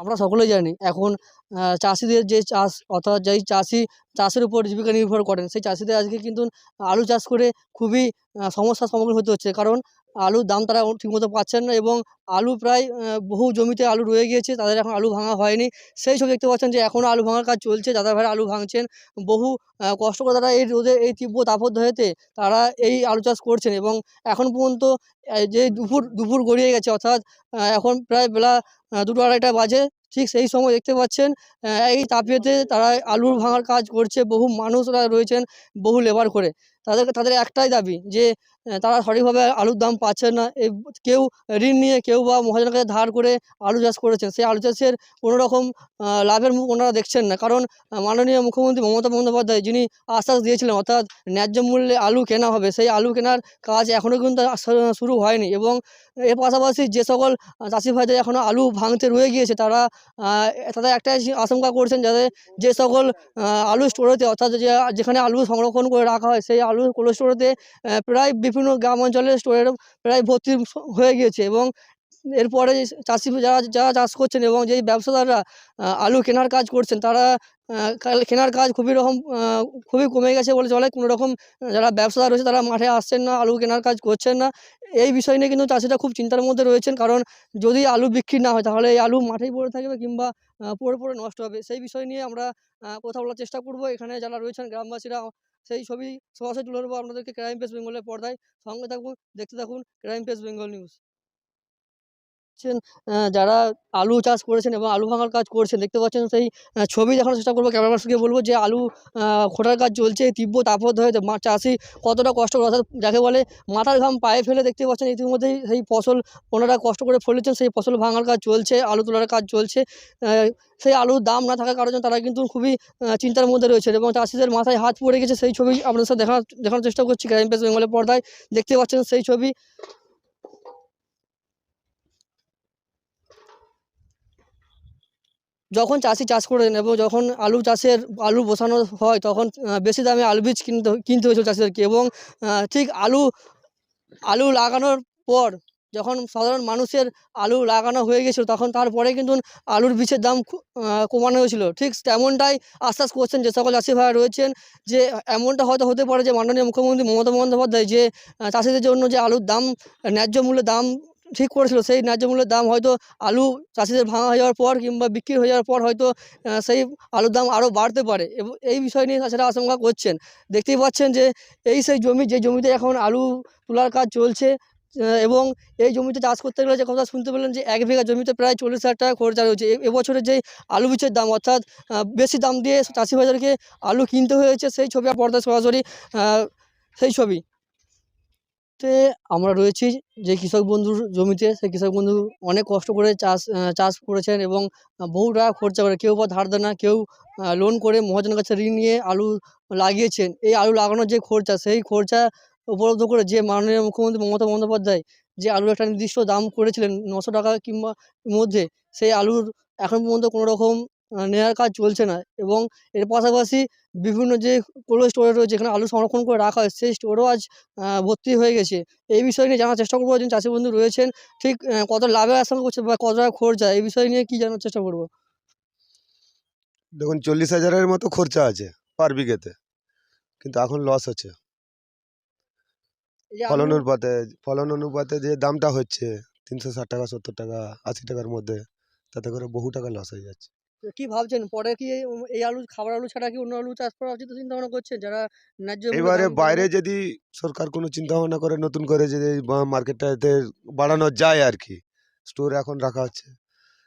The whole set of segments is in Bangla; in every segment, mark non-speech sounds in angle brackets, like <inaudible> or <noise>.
আমরা সকলেই জানি, এখন চাষিদের যে চাষ, অর্থাৎ যেই চাষি, চাষের উপর জীবিকা নির্ভর করেন, সেই চাষিদের আজকে কিন্তু আলু চাষ করে খুবই সমস্যার সম্মুখীন হতে হচ্ছে। কারণ আলুর দাম তারা ঠিকমতো পাচ্ছেন না এবং আলু প্রায় বহু জমিতে আলু রয়ে গিয়েছে, তাদের এখন আলু ভাঙা হয়নি। সেই সব দেখতে পাচ্ছেন যে এখনও আলু ভাঙার কাজ চলছে দাদা ভাই আলু ভাঙছেন। বহু কষ্ট করে তারা এই রোদে এই তীব্র তাপদাহেতে তারা এই আলু চাষ করছেন এবং এখন পর্যন্ত যে দুপুর দুপুর গড়িয়ে গেছে, অর্থাৎ এখন প্রায় বেলা দুটো আড়াইটা বাজে, ঠিক সেই সময় দেখতে পাচ্ছেন এই তাপেতে তারা আলুর ভাঙার কাজ করছে, বহু মানুষরা রয়েছেন, বহু লেবার করে। তাদেরকে, তাদের একটাই দাবি যে তারা সঠিকভাবে আলুর দাম পাচ্ছে না। কেউ ঋণ নিয়ে কেউ বা মহাজনের কাছে ধার করে আলু চাষ করেছেন সেই আলু চাষের কোনো রকম লাভের মুখ ওনারা দেখছেন না। কারণ মাননীয় মুখ্যমন্ত্রী মমতা বন্দ্যোপাধ্যায় যিনি আশ্বাস দিয়েছিলেন, অর্থাৎ ন্যায্য মূল্যে আলু কেনা হবে, সেই আলু কেনার কাজ এখনও কিন্তু শুরু হয়নি এবং এর পাশাপাশি যে সকল চাষি ভাইদের এখনও আলু ভাঙতে রয়ে গিয়েছে, তারা তাদের একটাই আশঙ্কা করছেন যাতে যে সকল আলু স্টোরেতে অর্থাৎ যেখানে আলু সংরক্ষণ করে রাখা হয়, সেই আলু কোল্ড স্টোরেতে প্রায় বিভিন্ন গ্রাম অঞ্চলের স্টোরের প্রায় ভর্তি হয়ে গিয়েছে এবং এরপরে চাষি যারা যারা চাষ করছেন এবং যেই ব্যবসাদাররা আলু কেনার কাজ করছেন তারা কেনার কাজ খুবই রকম খুবই কমে গেছে বলে চলে। কোনো রকম যারা ব্যবসাদার রয়েছে তারা মাঠে আসছেন না, আলু কেনার কাজ করছেন না। এই বিষয় নিয়ে কিন্তু চাষিরা খুব চিন্তার মধ্যে রয়েছেন কারণ যদি আলু বিক্রি না হয় তাহলে এই আলু মাঠেই পড়ে থাকবে কিংবা পড়ে পড়ে নষ্ট হবে। সেই বিষয় নিয়ে আমরা কথা বলার চেষ্টা করব। এখানে যারা রয়েছেন গ্রামবাসীরা সেই ছবি সরাসরি তুলে ধরবো আপনাদেরকে ক্রাইম পেস বেঙ্গলের পর্দায়। সঙ্গে থাকুন, দেখতে থাকুন ক্রাইম পেস বেঙ্গল নিউজ পাচ্ছেন যারা আলু চাষ করেছেন এবং আলু ভাঙার কাজ করছেন, দেখতে পাচ্ছেন সেই ছবি দেখানোর চেষ্টা করব ক্যামেরাম্যানকে বলব যে আলু খোঁটার কাজ চলছে তীব্র তাপদাহে মা, চাষি কতটা কষ্ট করে, অর্থাৎ যাকে বলে মাথার ঘাম পায়ে ফেলে দেখতে পাচ্ছেন, ইতিমধ্যেই সেই ফসল ওনারা কষ্ট করে ফলেছেন সেই ফসল ভাঙার কাজ চলছে, আলু তোলার কাজ চলছে সেই আলুর দাম না থাকার কারণে তারা কিন্তু খুবই চিন্তার মধ্যে রয়েছেন এবং চাষিদের মাথায় হাত পড়ে গেছে, সেই ছবি আপনার সাথে দেখানোর দেখানোর চেষ্টা করছি ক্রাইম পেস বেঙ্গলের পর্দায়, দেখতে পাচ্ছেন সেই ছবি যখন চাষি চাষ করেন এবং যখন আলু চাষের, আলু বসানো হয়, তখন বেশি দামে আলু বীজ কিনতে কিনতে হয়েছিল চাষিদেরকে এবং ঠিক আলু আলু লাগানোর পর যখন সাধারণ মানুষের আলু লাগানো হয়ে গেছিল, তখন তারপরে কিন্তু আলুর বীজের দাম কমানো হয়েছিল। ঠিক তেমনটাই আশ্বাস করছেন যে সকল চাষি ভাইরা রয়েছেন যে, এমনটা হয়তো হতে পারে যে মাননীয় মুখ্যমন্ত্রী মমতা বন্দ্যোপাধ্যায় যে চাষিদের জন্য যে আলুর দাম, ন্যায্য মূল্যে দাম ঠিক করেছিল। সেই ন্যায্য মূল্যের দাম হয়তো আলু চাষিদের ভাঙা হয়ে যাওয়ার পর কিংবা বিক্রি হয়ে যাওয়ার পর হয়তো সেই আলুর দাম আরও বাড়তে পারে এবং এই বিষয় নিয়ে তাছাড়া আশঙ্কা করছেন। দেখতেই পাচ্ছেন যে এই সেই জমি, যে জমিতে এখন আলু তোলার কাজ চলছে এবং এই জমিতে চাষ করতে গেলে যে কথা শুনতে পেলেন যে এক বিঘা জমিতে প্রায় চল্লিশ হাজার টাকা খরচা রয়েছে এবছরের যেই আলু বীজের দাম অর্থাৎ বেশি দাম দিয়ে চাষি বাজারকে আলু কিনতে হয়েছে, সেই ছবি আর পর্দায় সরাসরি সেই ছবি। তে আমরা রয়েছি যে কৃষক বন্ধুর জমিতে। সেই কৃষক বন্ধু অনেক কষ্ট করে চাষ চাষ করেছেন এবং বহু টাকা খরচা করে। কেউ বা ধার দেনা কেউ লোন করে মহাজনের কাছে ঋণ নিয়ে আলু লাগিয়েছেন। এই আলু লাগানোর যে খরচা, সেই খরচা উপলব্ধ করে যে মাননীয় মুখ্যমন্ত্রী মমতা বন্দ্যোপাধ্যায় যে আলুর একটা নির্দিষ্ট দাম করেছিলেন নশো টাকা কিংবা মধ্যে, সেই আলুর এখন পর্যন্ত কোনো রকম নেওয়ার কাজ চলছে না এবং এর পাশাপাশি বিভিন্ন যে কোল্ড স্টোরেজ রয়েছে যেখানে আলু সংরক্ষণ করে রাখা হয় সেই স্টোরও আজ ভর্তি হয়ে গেছে। এই বিষয় নিয়ে জানার চেষ্টা করব। একজন চাষি বন্ধু রয়েছেন ঠিক কত লাভের আশঙ্কা করছে বা কত টাকা খরচা? এই বিষয় নিয়ে কি জানার চেষ্টা করব? দেখুন চল্লিশ হাজারের মতো খরচা আছে পার বিঘেতে কিন্তু এখন লস হচ্ছে। ফলন অনুপাতে ফলন অনুপাতে যে দামটা হচ্ছে তিনশো ষাট টাকা সত্তর টাকা আশি টাকার মধ্যে তাতে করে বহু টাকা লস হয়ে যাচ্ছে। কি ভাবছেন? পরে কি এই আলু খাবার আলু ছাড়া কি অন্য আলু চাষ করা উচিত চিন্তা ভাবনা করছেন? যারা ন্যায্য এবারে বাইরে যদি সরকার কোনো চিন্তা ভাবনা করে নতুন করে যদি মার্কেটটাতে বাড়ানো যায় আর কি স্টোর এখন রাখা হচ্ছে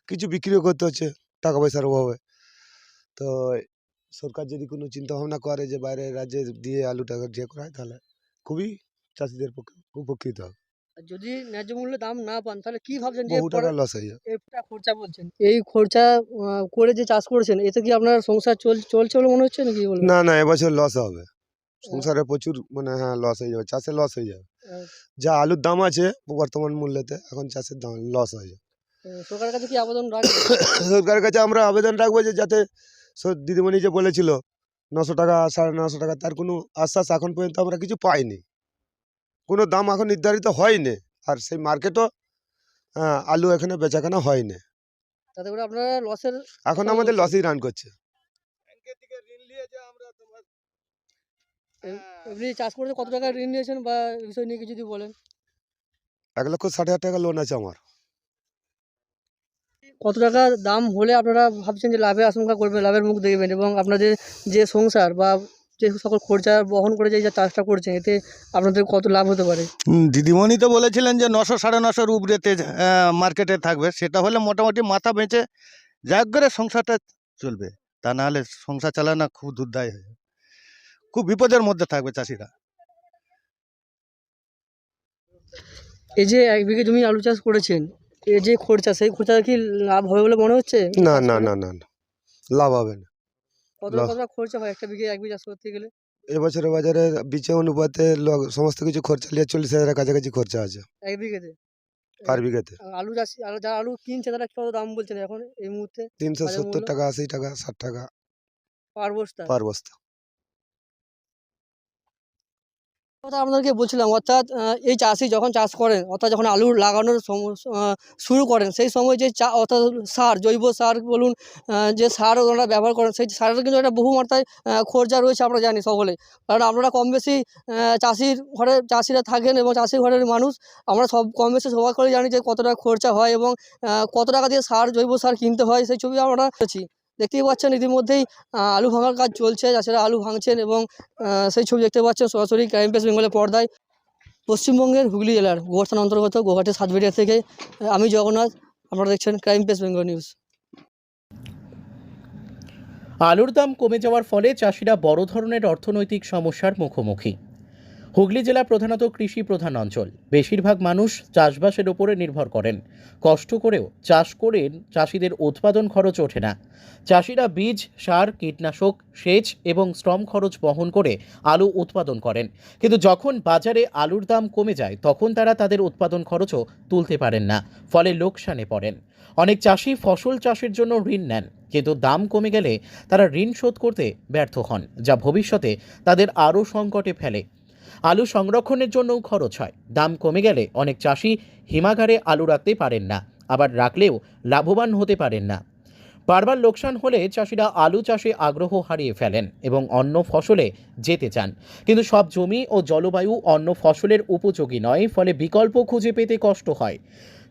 কিছু বিক্রিও করতে হচ্ছে টাকা পয়সার অভাবে। তো সরকার যদি কোনো চিন্তা ভাবনা করে যে বাইরের রাজ্যে দিয়ে আলুটা যে করা হয় তাহলে খুবই চাষিদের পক্ষে উপকৃত হবে। যদি ন্যায্য মূল্যে দাম না পান তাহলে কি ভাবছেন যে বহু টাকা লস হয়ে যাবে। এটা খরচা বলছেন? এই খরচা করে যে চাষ করেছেন এতে কি আপনার সংসার চল চলছে বলে মনে হচ্ছে নাকি বলবেন না না এবছর লস হবে। সংসারে প্রচুর মানে হ্যাঁ লস হয়ে যাবে চাষে লস হয়ে যাবে। যা আলুর দাম আছে বর্তমান মূল্যতে এখন চাষের দাম লস হয়ে যাবে। সরকারের কাছে কি আবেদন রাখবেন? <coughs> সরকারের কাছে আমরা আবেদন রাখব যে যাতে দিদিমণি যে বলেছিল নশো টাকা সাড়ে নশো টাকা তার কোনো আশ্বাস এখন পর্যন্ত আমরা কিছু পাইনি। কোনো দাম এখন নির্ধারিত হয়নি। আর সেই মার্কেটও আলু এখানে বেচাকেনা হয়নি। তাতে করে আপনারা লসের এখন আমাদের করছে। লসেই রান করছে এমনি চাষ করতে কত টাকা ঋণ নিয়েছেন বা বিষয় নিয়ে কিছু যদি বলেন? এক লক্ষ ষাট হাজার টাকা লোন আছে আমার। কত টাকা দাম হলে আপনারা ভাবছেন যে লাভের আশঙ্কা করবেন লাভের মুখ দেখবেন এবং আপনাদের যে সংসার বা যে সকল খরচা বহন করে যে চাষটা করছেন এতে আপনাদের কত লাভ হতে পারে? দিদিমণি তো বলেছিলেন যে নশো সাড়ে নশোর উপরেতে মার্কেটে থাকবে। সেটা হলে মোটামুটি মাথা বেঁচে যাক করে সংসারটা চলবে। তা নাহলে সংসার চালানো খুব দুর্দায় হয়ে। খুব বিপদের মধ্যে থাকবে চাষিরা। এই যে এক বিঘে জমি আলু চাষ করেছেন এই যে খরচা সেই খরচা কি লাভ হবে বলে মনে হচ্ছে? না না না না না লাভ হবে না। কত টাকা খরচা হয় একটা বিঘে এক বিঘে চাষ করতে গেলে? এবছরের বাজারে বিচে অনুপাতে সমস্ত কিছু খরচা নিয়ে চল্লিশ হাজারের কাছাকাছি খরচা আছে। এক বিঘেতে? পার বিঘাতে। আলু চাষি আলু যারা আলু কিনছে তারা কত দাম বলছেন এখন এই মুহূর্তে? তিনশো সত্তর টাকা আশি টাকা ষাট টাকা। পার বস্তা? পার বস্তা। কথা আপনাদেরকে বলছিলাম, অর্থাৎ এই চাষি যখন চাষ করেন, অর্থাৎ যখন আলু লাগানোর শুরু করেন, সেই সময় যে চা, অর্থাৎ সার, জৈব সার বলুন যে সার ওনারা ব্যবহার করেন, সেই সারের কিন্তু একটা বহু মাত্রায় খরচা রয়েছে আমরা জানি সকলে। কারণ আপনারা কম বেশি চাষির ঘরে, চাষিরা থাকেন এবং চাষির ঘরের মানুষ, আমরা সব, কম বেশি সবাই করে জানি যে কত টাকা খরচা হয় এবং কত টাকা দিয়ে সার, জৈব সার কিনতে হয়, সেই ছবি আমরা দেখতেই পাচ্ছেন, ইতিমধ্যেই আলু ভাঙার কাজ চলছে। চাষিরা আলু ভাঙছেন এবং সেই ছবি দেখতে পাচ্ছেন সরাসরি ক্রাইম প্রেস বেঙ্গলের পর্দায়। পশ্চিমবঙ্গের হুগলি জেলার গোঘাট থানার অন্তর্গত গোঘাটের সাতবেড়িয়া থেকে, আমি জগন্নাথ, আপনারা দেখছেন ক্রাইম প্রেস বেঙ্গল নিউজ। আলুর দাম কমে যাওয়ার ফলে চাষিরা বড় ধরনের অর্থনৈতিক সমস্যার মুখোমুখি। হুগলি জেলা প্রধানত কৃষি প্রধান অঞ্চল। বেশিরভাগ মানুষ চাষবাসের উপরে নির্ভর করেন। কষ্ট করেও চাষ করে চাষিদের উৎপাদন খরচ ওঠে না। চাষিরা বীজ, সার, কীটনাশক, সেচ এবং শ্রম খরচ বহন করে আলু উৎপাদন করেন। কিন্তু যখন বাজারে আলুর দাম কমে যায়, তখন তারা তাদের উৎপাদন খরচও তুলতে পারেন না, ফলে লোকসানে পড়েন। অনেক চাষি ফসল চাষের জন্য ঋণ নেন, কিন্তু দাম কমে গেলে তারা ঋণ শোধ করতে ব্যর্থ হন, যা ভবিষ্যতে তাদের আরও সংকটে ফেলে। আলু সংরক্ষণের জন্যও খরচ হয়। দাম কমে গেলে অনেক চাষি হিমাগারে আলু রাখতে পারেন না, আবার রাখলেও লাভবান হতে পারেন না। বারবার লোকসান হলে চাষিরা আলু চাষে আগ্রহ হারিয়ে ফেলেন এবং অন্য ফসলে যেতে চান। কিন্তু সব জমি ও জলবায়ু অন্য ফসলের উপযোগী নয়, ফলে বিকল্প খুঁজে পেতে কষ্ট হয়।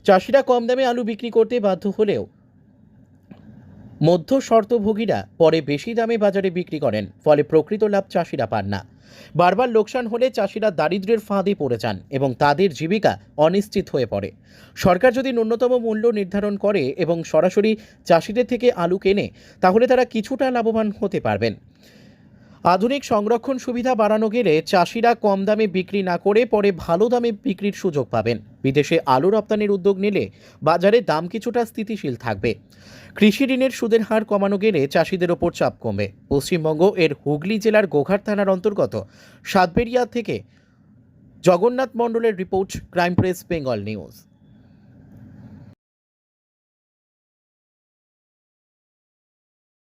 চাষিরা কম দামে আলু বিক্রি করতে বাধ্য হলেও মধ্য শর্তভোগীরা পরে বেশি দামে বাজারে বিক্রি করেন, ফলে প্রকৃত লাভ চাষিরা পান না। বারবার লোকসান হলে চাষিরা দারিদ্র্যের ফাঁদে পড়ে যান এবং তাদের জীবিকা অনিশ্চিত হয়ে পড়ে। সরকার যদি ন্যূনতম মূল্য নির্ধারণ করে এবং সরাসরি চাষিদের থেকে আলু কেনে, তাহলে তারা কিছুটা লাভবান হতে পারবেন। আধুনিক সংরক্ষণ সুবিধা বাড়ানো গেলে চাষিরা কম দামে বিক্রি না করে পরে ভালো দামে বিক্রির সুযোগ পাবেন। বিদেশে আলু রপ্তানির উদ্যোগ নিলে বাজারে দাম কিছুটা স্থিতিশীল থাকবে। কৃষি ঋণের সুদের হার কমানো গেলে চাষিদের ওপর চাপ কমবে। পশ্চিমবঙ্গ এর হুগলি জেলার গোঘাট থানার অন্তর্গত সাতবেরিয়া থেকে জগন্নাথ মণ্ডলের report, crime press, Bengal news.